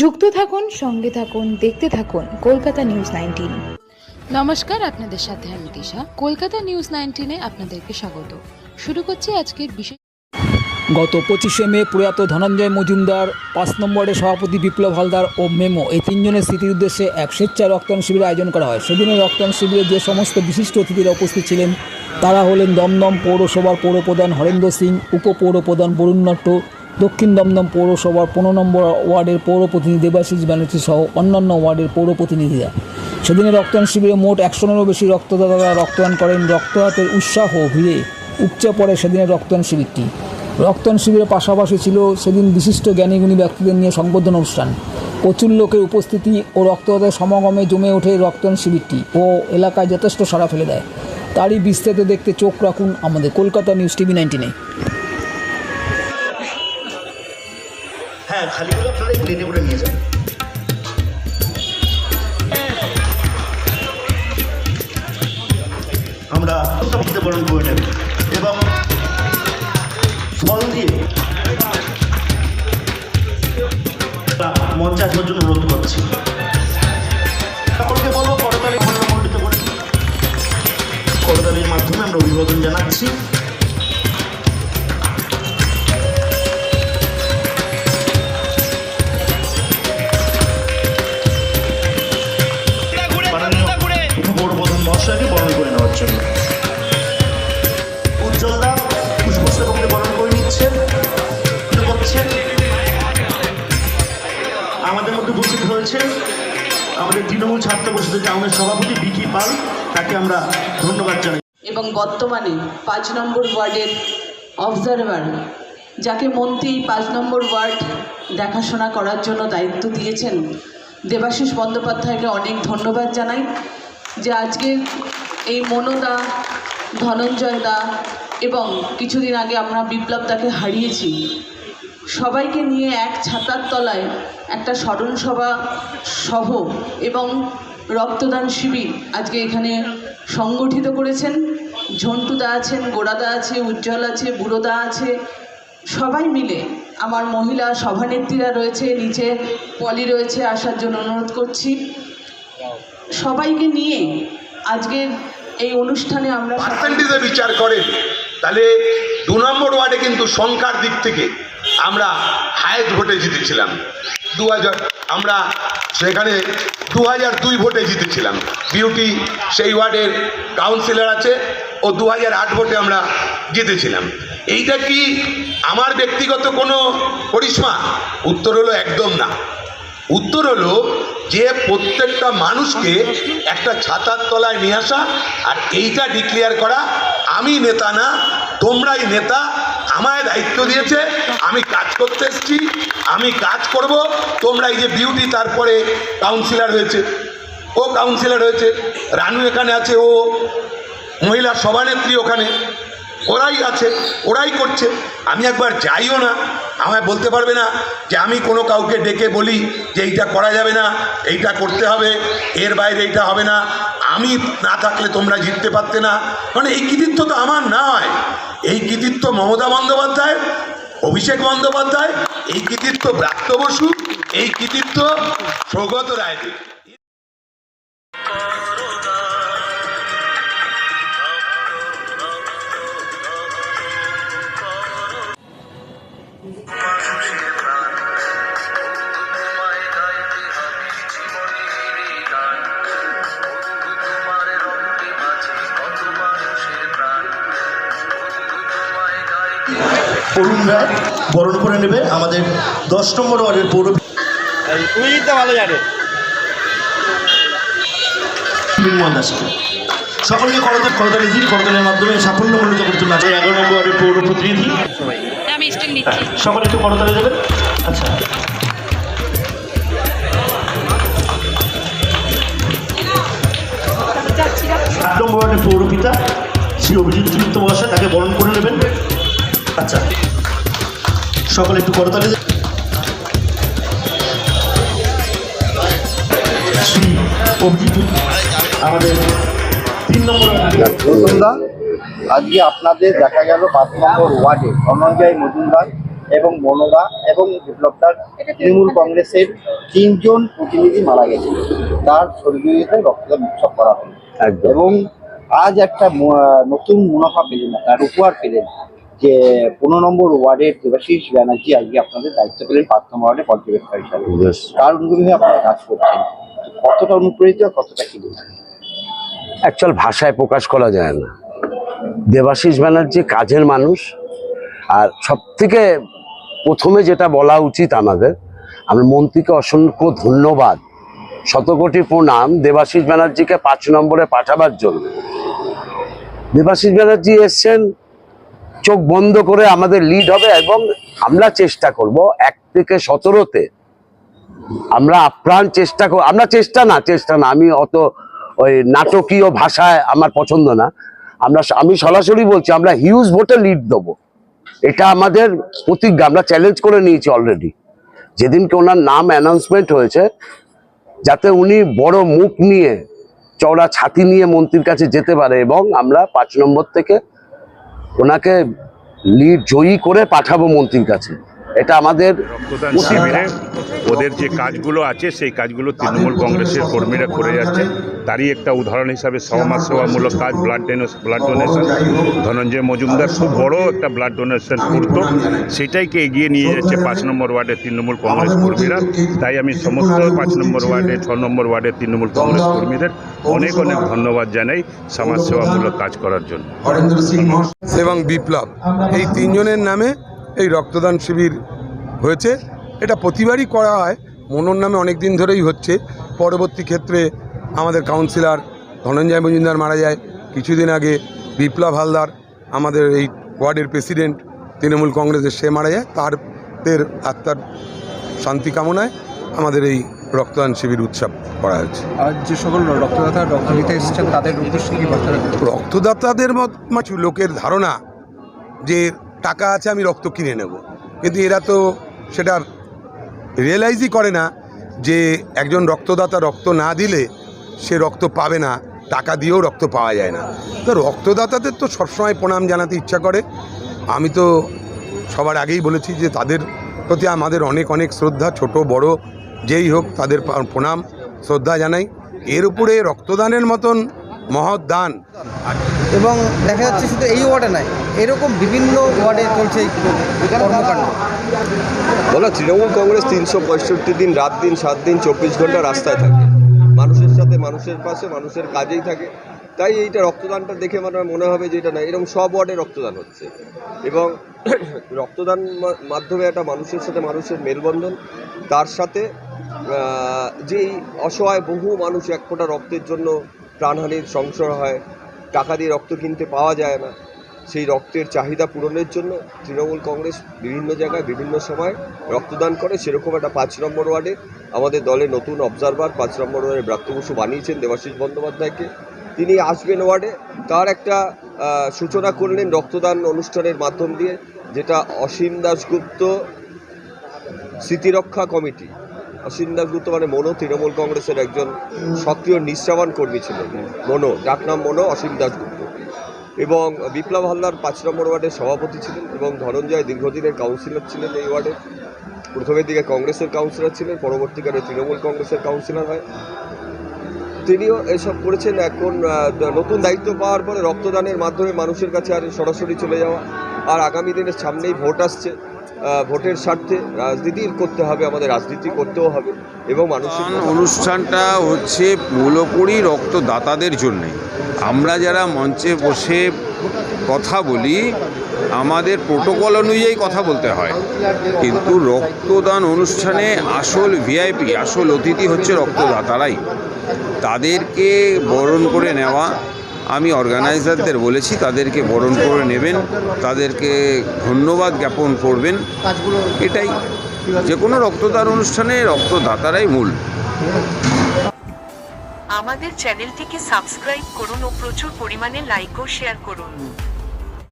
যুক্ত থাকুন সঙ্গে থাকুন দেখতে থাকুন কলকাতা নিউজ নাইনটিন। নমস্কার আপনাদের সাথে আমি দিশা। কলকাতা নিউজ নাইনটিনে আপনাদেরকে স্বাগত। শুরু করছি আজকের বিশেষ গত পঁচিশে মে প্রয়াত ধনঞ্জয় মজুমদার পাঁচ নম্বরের সভাপতি বিপ্লব হালদার ও মেমো এই তিনজনের স্মৃতির উদ্দেশ্যে এক স্বেচ্ছা রক্তদান শিবিরের আয়োজন করা হয়। সেদিনের রক্তদান শিবিরে যে সমস্ত বিশিষ্ট অতিথিরা উপস্থিত ছিলেন তারা হলেন দমদম পৌরসভার পৌরপ্রধান হরেন্দ্র সিং উপপৌরপ্রধান বরুণ নট্ট দক্ষিণ দমদম পৌরসভার পনেরো নম্বর ওয়ার্ডের পৌর প্রতিনিধি দেবাশিস ব্যানার্জি সহ অন্যান্য ওয়ার্ডের পৌর প্রতিনিধিরা সেদিনের রক্তদান শিবিরে মোট একশোনেরও বেশি রক্তদাতারা রক্তদান করেন রক্তদাতের উৎসাহ ভিড়ে উপচে পড়ে সেদিনের রক্তদান শিবিরটি। রক্তদান শিবিরের পাশাপাশি ছিল সেদিন বিশিষ্ট জ্ঞানীগুণী ব্যক্তিদের নিয়ে সংবর্ধনা অনুষ্ঠান। প্রচুর লোকের উপস্থিতি ও রক্তদাতার সমাগমে জমে ওঠে রক্তদান শিবিরটি ও এলাকায় যথেষ্ট সাড়া ফেলে দেয়। তারই বিস্তারিত দেখতে চোখ রাখুন আমাদের কলকাতা নিউজ টিভি নাইনটিনে। হ্যাঁ খালি করে আপনারা প্লেটে করে নিয়ে যান। আমরা প্রত্যেককে বরণ করে নেব। এবং ফল দিয়ে মঞ্চে আসবার জন্য অনুরোধ করছি। সকলকে বলব করতালি মণ্ডিত করে করতালির মাধ্যমে আমরা অভিবাদন জানাচ্ছি। বরণ করে নিচ্ছেন আমাদের হয়েছেন আমাদের তৃণমূল ছাত্র টাউনের সভাপতি তাকে আমরা ধন্যবাদ জানাই। এবং বর্তমানে পাঁচ নম্বর ওয়ার্ডের অবজারভার যাকে মন্ত্রী পাঁচ নম্বর ওয়ার্ড দেখাশোনা করার জন্য দায়িত্ব দিয়েছেন, দেবাশিস বন্দ্যোপাধ্যায়কে অনেক ধন্যবাদ জানাই যে আজকে এই মনোদা ধনঞ্জয় দা এবং কিছুদিন আগে আমরা বিপ্লব দাকে হারিয়েছি। সবাইকে নিয়ে এক ছাতার তলায় একটা স্মরণ সভা সহ এবং রক্তদান শিবির আজকে এখানে সংগঠিত করেছেন। ঝন্টুদা আছেন গোড়াদা আছে, উজ্জ্বল আছে, বুড়োদা আছে। সবাই মিলে আমার মহিলা সভানেত্রীরা রয়েছে, নিচে পলি রয়েছে, আসার জন্য অনুরোধ করছি। সবাইকে নিয়ে আজকের এই অনুষ্ঠানে আমরা পার্সেন্টেজে বিচার করেন, তাহলে দু নম্বর ওয়ার্ডে কিন্তু সংখ্যার দিক থেকে আমরা হায়েস্ট ভোটে জিতেছিলাম। দু হাজার আমরা সেখানে দু হাজার দুই ভোটে জিতেছিলাম। বিউটি সেই ওয়ার্ডের কাউন্সিলর আছে ও দু হাজার আট ভোটে আমরা জিতেছিলাম। এইটা কি আমার ব্যক্তিগত কোনো করিশ্মা উত্তর হলো একদম না। উত্তর হলো যে প্রত্যেকটা মানুষকে একটা ছাতার তলায় নিয়ে আসা আর এইটা ডিক্লেয়ার করা, আমি নেতা না, তোমরাই নেতা, আমায় দায়িত্ব দিয়েছে, আমি কাজ করতে এসেছি, আমি কাজ করব, তোমরা এই যে বিউটি তারপরে কাউন্সিলর হয়েছে, ও কাউন্সিলর হয়েছে, রানু এখানে আছে, ও মহিলা সভানেত্রী ওখানে, ওরাই আছে, ওরাই করছে। আমি একবার যাইও না, আমায় বলতে পারবে না যে আমি কোনো কাউকে ডেকে বলি যে এইটা করা যাবে না, এইটা করতে হবে, এর বাইরে এইটা হবে না, আমি না থাকলে তোমরা জিততে পারতে না। মানে এই কৃতিত্ব তো আমার নয়। এই কৃতিত্ব মমতা বন্দ্যোপাধ্যায়, অভিষেক বন্দ্যোপাধ্যায়, এই কৃতিত্ব ব্রাত্য বসু, এই কৃতিত্ব সৌগত রায়দের অরুণ রায় বরণ করে নেবে আমাদের দশ নম্বর ওয়ার্ডের পৌর বিমল দাসকে সকলকে করতাল করতালি দিন করতালের মাধ্যমে সাফল্য মণ্ডিত করতে না এগারো নম্বর ওয়ার্ডের পৌর প্রতিনিধি। সকলে একটু করতালি দেবেন? আচ্ছা। আট নম্বর ওয়ার্ডের পৌরপিতা শ্রী অভিজিৎ মহাশয় তাকে বরণ করে নেবেন। আচ্ছা। সকলে একটু করতালি আমাদের তিন নম্বর আজকে আপনাদের দেখা গেল পাঁচ নম্বর ওয়ার্ডে ধনঞ্জয় মজুমদার এবং মনোরা এবং বিপ্লবদার তৃণমূল কংগ্রেসের তিনজন প্রতিনিধি মারা গেছে তার স্বর্গীয়তায় রক্তদান উৎসব করা হলো। এবং আজ একটা নতুন মুনাফা পেলেন তার উপহার পেলেন যে পনেরো নম্বর ওয়ার্ডের দেবাশিস ব্যানার্জি আজকে আপনাদের দায়িত্ব পেলেন পাঁচ নম্বর ওয়ার্ডে পর্যবেক্ষক হিসাবে। তার অনুগ্রহে আপনারা কাজ করছেন। কতটা অনুপ্রেরিত কতটা কি অ্যাকচুয়াল ভাষায় প্রকাশ করা যায় না। দেবাশিস ব্যানার্জি কাজের মানুষ আর সব থেকে প্রথমে যেটা বলা উচিত আমাদের আমরা মন্ত্রীকে অসংখ্য ধন্যবাদ। শতকোটি প্রণাম দেবাশিস ব্যানার্জিকে পাঁচ নম্বরে পাঠাবার জন্য। দেবাশিস ব্যানার্জি এসছেন চোখ বন্ধ করে আমাদের লিড হবে এবং আমরা চেষ্টা করব এক থেকে সতেরোতে আমরা আপ্রাণ চেষ্টা কর আমরা চেষ্টা না চেষ্টা না, আমি অত ওই নাটকীয় ভাষায় আমার পছন্দ না। আমরা আমি সরাসরি বলছি, আমরা হিউজ ভোটে লিড দেবো। এটা আমাদের প্রতিজ্ঞা, আমরা চ্যালেঞ্জ করে নিয়েছি অলরেডি যেদিনকে ওনার নাম অ্যানাউন্সমেন্ট হয়েছে, যাতে উনি বড় মুখ নিয়ে, চওড়া ছাতি নিয়ে মন্ত্রীর কাছে যেতে পারে এবং আমরা পাঁচ নম্বর থেকে ওনাকে লিড জয়ী করে পাঠাবো মন্ত্রীর কাছে। এটা আমাদের রক্তদান শিবিরে ওদের যে কাজগুলো আছে সেই কাজগুলো তৃণমূল কংগ্রেসের কর্মীরা করে যাচ্ছে। তারই একটা উদাহরণ হিসাবে সমাজ সেবামূলক কাজ blood blood donation Dhananjay Majumdar খুব বড় একটা ব্লাড ডোনেশন করতো সেটাইকে এগিয়ে নিয়ে যাচ্ছে পাঁচ নম্বর ওয়ার্ডের তৃণমূল কংগ্রেস কর্মীরা। তাই আমি সমস্ত পাঁচ নম্বর ওয়ার্ডে ছ নম্বর ওয়ার্ডের তৃণমূল কংগ্রেস কর্মীদের অনেক অনেক ধন্যবাদ জানাই সমাজ সেবামূলক কাজ করার জন্য। এবং বিপ্লব এই তিনজনের নামে এই রক্তদান শিবির হয়েছে। এটা প্রতিবারই করা হয়। মনোর নামে অনেক দিন ধরেই হচ্ছে। পরবর্তী ক্ষেত্রে আমাদের কাউন্সিলর ধনঞ্জয় মজুমদার মারা যায়। কিছুদিন আগে বিপ্লব হালদার আমাদের এই ওয়ার্ডের প্রেসিডেন্ট তৃণমূল কংগ্রেসের সে মারা যায়। তার দের আত্মার শান্তি কামনায় আমাদের এই রক্তদান শিবির উৎসব করা হয়েছে। আর যে সকল রক্তদাতা রক্ত দিতে এসেছেন তাদের উদ্দেশ্যে কি রক্তদাতাদের মত কিছু লোকের ধারণা যে টাকা আছে, আমি রক্ত কিনে নেব। কিন্তু এরা তো সেটা রিয়েলাইজই করে না যে একজন রক্তদাতা রক্ত না দিলে সে রক্ত পাবে না, টাকা দিয়েও রক্ত পাওয়া যায় না। তো রক্তদাতাদের তো সবসময় প্রণাম জানাতে ইচ্ছা করে। আমি তো সবার আগেই বলেছি যে তাদের প্রতি আমাদের অনেক অনেক শ্রদ্ধা, ছোট, বড়, যেই হোক তাদের প্রণাম, শ্রদ্ধা জানাই। এর উপরে রক্তদানের মতন মহৎ দান। এবং দেখা যাচ্ছে শুধু এই ওয়ার্ডে নাই এরকম বিভিন্ন ওয়ার্ডে চলছে এই কর্মকাণ্ড। বলো তৃণমূল কংগ্রেস তিনশো পঁয়ষট্টি দিন রাত দিন সাত দিন চব্বিশ ঘণ্টা রাস্তায় থাকে। মানুষের সাথে মানুষের পাশে মানুষের কাজেই থাকে। তাই এইটা রক্তদানটা দেখে আমার মনে হবে যে এটা না এরকম সব ওয়ার্ডে রক্তদান হচ্ছে। এবং রক্তদান মা- মাধ্যমে একটা মানুষের সাথে মানুষের মেলবন্ধন তার সাথে যেই অসহায় বহু মানুষ এক ফোঁটা রক্তের জন্য প্রাণহানির সংশয় হয়, টাকা দিয়ে রক্ত কিনতে পাওয়া যায় না। সেই রক্তের চাহিদা পূরণের জন্য তৃণমূল কংগ্রেস বিভিন্ন জায়গায় বিভিন্ন সময় রক্তদান করে। সেরকম একটা পাঁচ নম্বর ওয়ার্ডে আমাদের দলে নতুন অবজারভার পাঁচ নম্বর ওয়ার্ডে ব্রাত্য বসু বানিয়েছেন দেবাশিস বন্দ্যোপাধ্যায়কে। তিনি আসবেন ওয়ার্ডে, তার একটা সূচনা করলেন রক্তদান অনুষ্ঠানের মাধ্যম দিয়ে, যেটা অসীম দাশগুপ্ত স্মৃতিরক্ষা কমিটি। অসীম দাশগুপ্ত মানে মনো, তৃণমূল কংগ্রেসের একজন সক্রিয় নিঃশ্রাবণ কর্মী ছিলেন। মনো ডাক নাম মনো অসীম দাশগুপ্ত এবং বিপ্লব হালদার পাঁচ নম্বর ওয়ার্ডের সভাপতি ছিলেন এবং ধনঞ্জয় দীর্ঘদিনের কাউন্সিলর ছিলেন এই ওয়ার্ডে। প্রথমের দিকে কংগ্রেসের কাউন্সিলর ছিলেন, পরবর্তীকালে তৃণমূল কংগ্রেসের কাউন্সিলর হয়। তিনিও এসব করেছেন এখন নতুন দায়িত্ব পাওয়ার পরে রক্তদানের মাধ্যমে মানুষের কাছে আর সরাসরি চলে যাওয়া। আর আগামী দিনের সামনেই ভোট আসছে। ভোটের স্বার্থে রাজনীতি করতে হবে, আমাদের রাজনীতি করতেও হবে এবং মানুষের অনুষ্ঠানটা হচ্ছে পুরোপুরি রক্তদাতাদের জন্যে। আমরা যারা মঞ্চে বসে কথা বলি, আমাদের প্রোটোকল অনুযায়ী কথা বলতে হয়। কিন্তু রক্তদান অনুষ্ঠানে আসল ভিআইপি আসল অতিথি হচ্ছে রক্তদাতারাই। তাদেরকে বরণ করে নেওয়া আমি অর্গানাইজারদের বলেছি, তাদেরকে বরণ করে নেবেন, তাদেরকে ধন্যবাদ জ্ঞাপন করবেন। এটাই যে কোনো রক্তদান অনুষ্ঠানে রক্তদাতারাই মূল। আমাদের চ্যানেলটিকে সাবস্ক্রাইব করুন ও প্রচুর পরিমাণে লাইক ও শেয়ার করুন।